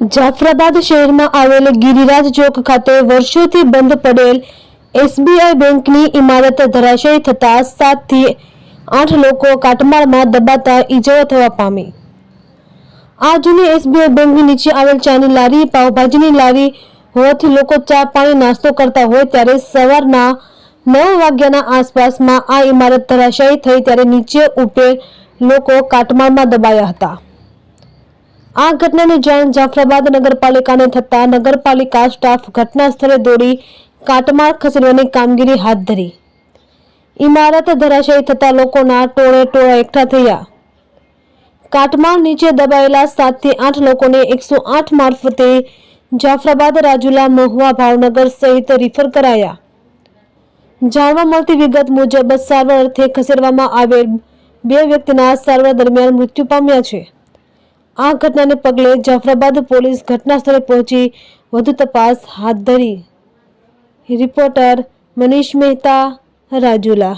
જાફરાબાદ શહેરમાં આવેલ ગિરિરાજ ચોક ખાતે વર્ષોથી બંધ પડેલ એસબીઆઈ બેંકની ઇમારત ધરાશયી થતા સાતથી આઠ લોકો કાટમાળમાં દબાતા ઈજાઓ થવા પામી. આ જૂની એસબીઆઈ બેંકની નીચે આવેલ ચાની લારી પાવભાજીની લારી, હોવાથી લોકો ચા પાણી નાસ્તો કરતા હોય ત્યારે સવારના નવ વાગ્યાના આસપાસમાં આ ઇમારત ધરાશાયી થઈ ત્યારે નીચે ઉપેર લોકો કાટમાળમાં દબાયા હતા. આ ઘટનાની જાણ જાફરાબાદ નગરપાલિકાને થતા નગરપાલિકા સ્ટાફ ઘટના સ્થળે દોડી કાટમાળ ખસેડવાની કામગીરી હાથ ધરી. ઇમારત ધરાશાયી થતા લોકોના ટોળે ટોળા એકઠા થયા. કાટમાળ નીચે દબાયેલા સાતથી આઠ લોકોને એકસો આઠ મારફતે જાફરાબાદ, રાજુલા, મહુવા, ભાવનગર સહિત રિફર કરાયા. જાણવા મળતી વિગત મુજબ સારવાર અર્થે ખસેડવામાં આવેલ બે વ્યક્તિના સારવાર દરમિયાન મૃત્યુ પામ્યા છે. આ ઘટનાને પગલે જાફરાબાદ પોલીસ ઘટના સ્થળે પહોંચી વધુ તપાસ હાથ ધરી. રિપોર્ટર મનીષ મહેતા રાજુલા.